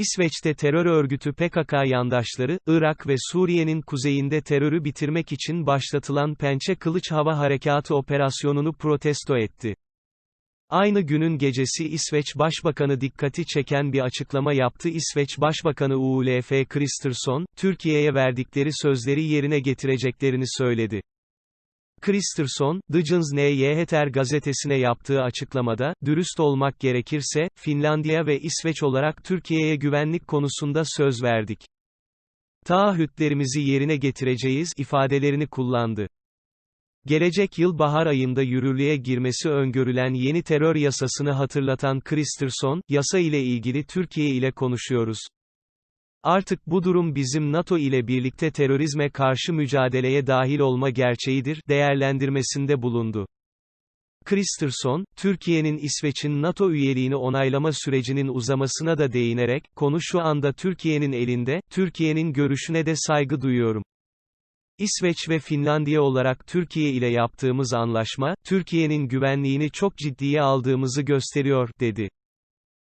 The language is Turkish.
İsveç'te terör örgütü PKK yandaşları, Irak ve Suriye'nin kuzeyinde terörü bitirmek için başlatılan Pençe Kılıç Hava Harekatı operasyonunu protesto etti. Aynı günün gecesi İsveç Başbakanı dikkati çeken bir açıklama yaptı. İsveç Başbakanı Ulf Kristersson, Türkiye'ye verdikleri sözleri yerine getireceklerini söyledi. Kristersson, Dagens Nyheter gazetesine yaptığı açıklamada, dürüst olmak gerekirse, Finlandiya ve İsveç olarak Türkiye'ye güvenlik konusunda söz verdik. Taahhütlerimizi yerine getireceğiz ifadelerini kullandı. Gelecek yıl bahar ayında yürürlüğe girmesi öngörülen yeni terör yasasını hatırlatan Kristersson, yasa ile ilgili Türkiye ile konuşuyoruz. Artık bu durum bizim NATO ile birlikte terörizme karşı mücadeleye dahil olma gerçeğidir, değerlendirmesinde bulundu. Kristersson, Türkiye'nin İsveç'in NATO üyeliğini onaylama sürecinin uzamasına da değinerek, konu şu anda Türkiye'nin elinde, Türkiye'nin görüşüne de saygı duyuyorum. İsveç ve Finlandiya olarak Türkiye ile yaptığımız anlaşma, Türkiye'nin güvenliğini çok ciddiye aldığımızı gösteriyor, dedi.